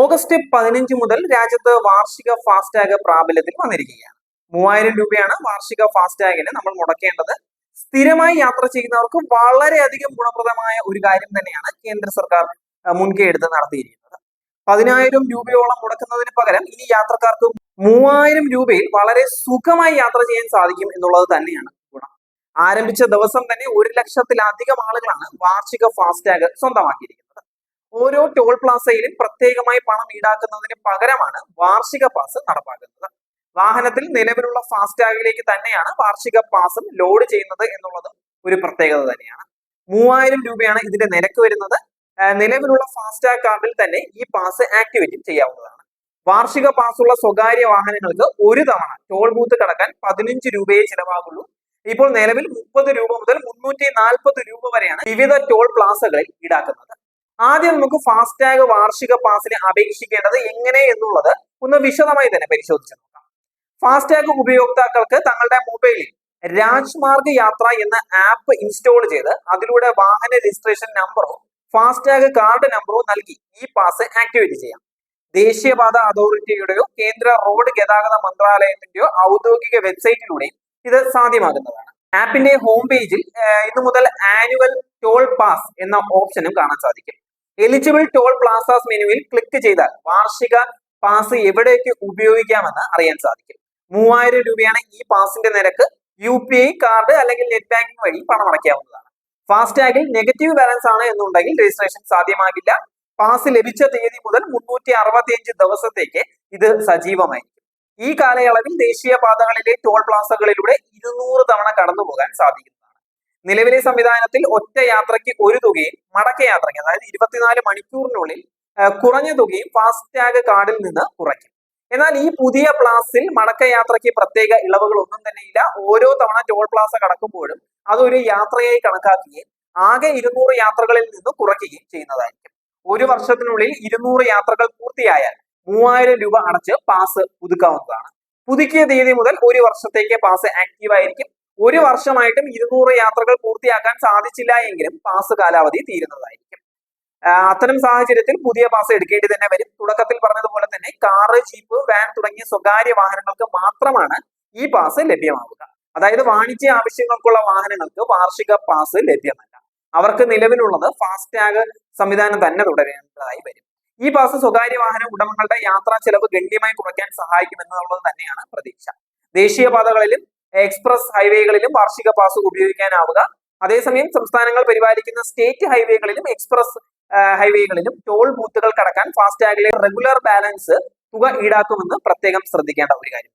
August പതിനഞ്ച് മുതൽ രാജ്യത്ത് വാർഷിക ഫാസ്ടാഗ് പ്രാബല്യത്തിൽ വന്നിരിക്കുകയാണ്. മൂവായിരം രൂപയാണ് വാർഷിക ഫാസ്ടാഗിന് നമ്മൾ മുടക്കേണ്ടത്. സ്ഥിരമായി യാത്ര ചെയ്യുന്നവർക്ക് വളരെയധികം ഗുണപ്രദമായ ഒരു കാര്യം തന്നെയാണ് കേന്ദ്ര സർക്കാർ മുൻകൈ എടുത്ത് നടത്തിയിരിക്കുന്നത്. പതിനായിരം രൂപയോളം മുടക്കുന്നതിന് പകരം ഇനി യാത്രക്കാർക്ക് മൂവായിരം രൂപയിൽ വളരെ സുഖമായി യാത്ര ചെയ്യാൻ സാധിക്കും എന്നുള്ളത് തന്നെയാണ് ഗുണം. ആരംഭിച്ച ദിവസം തന്നെ ഒരു ലക്ഷത്തിലധികം ആളുകളാണ് വാർഷിക ഫാസ്ടാഗ് സ്വന്തമാക്കിയിരിക്കുന്നത്. ഓരോ ടോൾ പ്ലാസയിലും പ്രത്യേകമായി പണം ഈടാക്കുന്നതിന് പകരമാണ് വാർഷിക പാസ് നടപ്പാക്കുന്നത്. വാഹനത്തിൽ നിലവിലുള്ള ഫാസ്ടാഗിലേക്ക് തന്നെയാണ് വാർഷിക പാസും ലോഡ് ചെയ്യുന്നത് എന്നുള്ളത് ഒരു പ്രത്യേകത തന്നെയാണ്. മൂവായിരം രൂപയാണ് ഇതിന്റെ നിരക്ക് വരുന്നത്. നിലവിലുള്ള ഫാസ്ടാഗ് കാർഡിൽ തന്നെ ഈ പാസ് ആക്ടിവേറ്റ് ചെയ്യാവുന്നതാണ്. വാർഷിക പാസുള്ള സ്വകാര്യ വാഹനങ്ങൾക്ക് ഒരു തവണ ടോൾ ബൂത്ത് കടക്കാൻ പതിനഞ്ച് രൂപയെ ചിലവാകുള്ളൂ. ഇപ്പോൾ നിലവിൽ മുപ്പത് രൂപ മുതൽ മുന്നൂറ്റി നാൽപ്പത് രൂപ വരെയാണ് വിവിധ ടോൾ പ്ലാസകളിൽ ഈടാക്കുന്നത്. ആദ്യം നമുക്ക് ഫാസ്ടാഗ് വാർഷിക പാസിന് അപേക്ഷിക്കേണ്ടത് എങ്ങനെ എന്നുള്ളത് ഒന്ന് വിശദമായി തന്നെ പരിശോധിച്ച് നോക്കാം. ഫാസ്ടാഗ് ഉപയോക്താക്കൾക്ക് തങ്ങളുടെ മൊബൈലിൽ രാജ്മാർഗ് യാത്ര എന്ന ആപ്പ് ഇൻസ്റ്റാൾ ചെയ്ത് അതിലൂടെ വാഹന രജിസ്ട്രേഷൻ നമ്പറോ ഫാസ്ടാഗ് കാർഡ് നമ്പറോ നൽകി ഈ പാസ് ആക്ടിവേറ്റ് ചെയ്യാം. ദേശീയപാത അതോറിറ്റിയുടെയോ കേന്ദ്ര റോഡ് ഗതാഗത മന്ത്രാലയത്തിന്റെയോ ഔദ്യോഗിക വെബ്സൈറ്റിലൂടെയും ഇത് സാധ്യമാകുന്നതാണ്. ആപ്പിന്റെ ഹോം പേജിൽ ഇന്നു മുതൽ ആനുവൽ ടോൾ പാസ് എന്ന ഓപ്ഷനും കാണാൻ സാധിക്കും. എലിജിബിൾ ടോൾ പ്ലാസാസ് മെനുവിൽ ക്ലിക്ക് ചെയ്താൽ വാർഷിക പാസ് എവിടേക്ക് ഉപയോഗിക്കാമെന്ന് അറിയാൻ സാധിക്കും. മൂവായിരം രൂപയാണ് ഈ പാസിന്റെ നിരക്ക്. യു പി ഐ കാർഡ് അല്ലെങ്കിൽ നെറ്റ് ബാങ്കിംഗ് വഴി പണം അടയ്ക്കാവുന്നതാണ്. ഫാസ്ടാഗിൽ നെഗറ്റീവ് ബാലൻസ് ആണ് എന്നുണ്ടെങ്കിൽ രജിസ്ട്രേഷൻ സാധ്യമാകില്ല. പാസ് ലഭിച്ച തീയതി മുതൽ മുന്നൂറ്റി അറുപത്തിയഞ്ച് ദിവസത്തേക്ക് ഇത് സജീവമായിരിക്കും. ഈ കാലയളവിൽ ദേശീയപാതകളിലെ ടോൾ പ്ലാസകളിലൂടെ ഇരുന്നൂറ് തവണ കടന്നു പോകാൻ സാധിക്കുന്നതാണ് നിലവിലെ സംവിധാനത്തിൽ ഒറ്റ യാത്രയ്ക്ക് ഒരു തുകയും മടക്ക യാത്രയ്ക്ക് അതായത് ഇരുപത്തിനാല് മണിക്കൂറിനുള്ളിൽ കുറഞ്ഞ തുകയും ഫാസ്ടാഗ് കാർഡിൽ നിന്ന് കുറയ്ക്കും. എന്നാൽ ഈ പുതിയ പ്ലാസിൽ മടക്ക യാത്രയ്ക്ക് പ്രത്യേക ഇളവുകൾ ഒന്നും തന്നെ ഇല്ല. ഓരോ തവണ ടോൾ പ്ലാസ കടക്കുമ്പോഴും അതൊരു യാത്രയായി കണക്കാക്കുകയും ആകെ ഇരുന്നൂറ് യാത്രകളിൽ നിന്ന് കുറയ്ക്കുകയും ചെയ്യുന്നതായിരിക്കും. ഒരു വർഷത്തിനുള്ളിൽ ഇരുന്നൂറ് യാത്രകൾ പൂർത്തിയായാൽ മൂവായിരം രൂപ അടച്ച് പാസ് പുതുക്കാവുന്നതാണ്. പുതുക്കിയ തീയതി മുതൽ ഒരു വർഷത്തേക്ക് പാസ് ആക്റ്റീവ് ആയിരിക്കും. ഒരു വർഷമായിട്ടും ഇരുന്നൂറ് യാത്രകൾ പൂർത്തിയാക്കാൻ സാധിച്ചില്ല എങ്കിലും പാസ് കാലാവധി തീരുന്നതായിരിക്കും. അത്തരം സാഹചര്യത്തിൽ പുതിയ പാസ് എടുക്കേണ്ടി തന്നെ വരും. തുടക്കത്തിൽ പറഞ്ഞതുപോലെ തന്നെ കാറ് ജീപ്പ് വാൻ തുടങ്ങിയ സ്വകാര്യ വാഹനങ്ങൾക്ക് മാത്രമാണ് ഈ പാസ് ലഭ്യമാവുക. അതായത് വാണിജ്യ ആവശ്യങ്ങൾക്കുള്ള വാഹനങ്ങൾക്ക് വാർഷിക പാസ് ലഭ്യമല്ല. അവർക്ക് നിലവിലുള്ളത് ഫാസ്ടാഗ് സംവിധാനം തന്നെ തുടരേണ്ടതായി വരും. ഈ പാസ് സ്വകാര്യ വാഹന ഉടമകളുടെ യാത്രാ ചെലവ് ഗണ്യമായി കുറയ്ക്കാൻ സഹായിക്കുമെന്നുള്ളത് തന്നെയാണ് പ്രതീക്ഷ. ദേശീയപാതകളിലും എക്സ്പ്രസ് ഹൈവേകളിലും വാർഷിക പാസ് ഉപയോഗിക്കാനാവുക. അതേസമയം സംസ്ഥാനങ്ങൾ പരിപാലിക്കുന്ന സ്റ്റേറ്റ് ഹൈവേകളിലും എക്സ്പ്രസ് ഹൈവേകളിലും ടോൾ ബൂത്തുകൾ കടക്കാൻ ഫാസ്ടാഗിലെ റെഗുലർ ബാലൻസ് തുക ഈടാക്കുമെന്ന് പ്രത്യേകം ശ്രദ്ധിക്കേണ്ട ഒരു കാര്യം